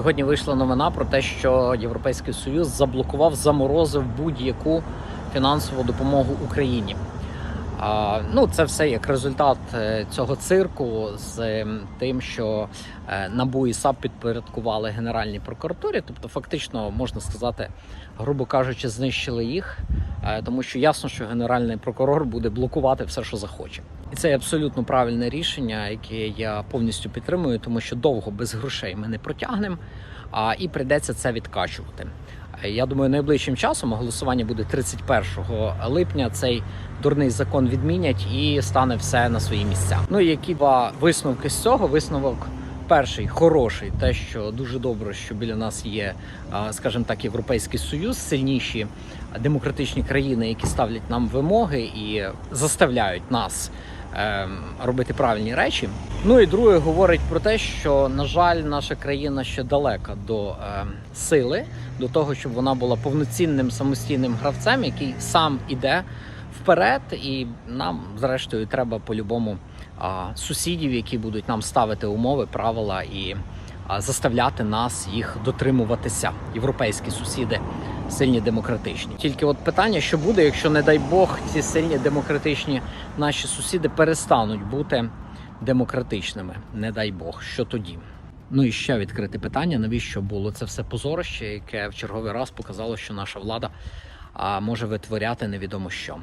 Сьогодні вийшла новина про те, що Європейський Союз заблокував, заморозив будь-яку фінансову допомогу Україні. Ну, це все як результат е, цього цирку з тим, що е, НАБУ і САП підпорядкували Генеральній прокуратурі. Тобто, фактично, можна сказати, грубо кажучи, знищили їх, тому що ясно, що генеральний прокурор буде блокувати все, що захоче. І це абсолютно правильне рішення, яке я повністю підтримую, тому що довго без грошей ми не протягнемо, а і прийдеться це відкачувати. Е, Я думаю, найближчим часом голосування буде 31 липня. Цей дурний закон відмінять і стане все на свої місця. Ну і які два висновки з цього? Висновок перший хороший, те, що дуже добре, що біля нас є, скажімо так, європейський союз, сильніші демократичні країни, які ставлять нам вимоги і заставляють нас. ем, Робити правильні речі. Ну і друге говорить про те, що на жаль, наша країна ще далека до ем, сили, до того, щоб вона була повноцінним самостійним гравцем, який сам іде вперед, і нам, зрештою, треба по-любому сусідів, які будуть нам ставити умови, правила і заставляти нас їх дотримуватися. Європейські сусіди сильні демократичні. Тільки от питання, що буде, якщо, не дай Бог, ці сильні демократичні наші сусіди перестануть бути демократичними, не дай Бог, що тоді. Ну і ще відкрите питання: навіщо було це все позорище, яке в черговий раз показало, що наша влада може витворяти невідомо що.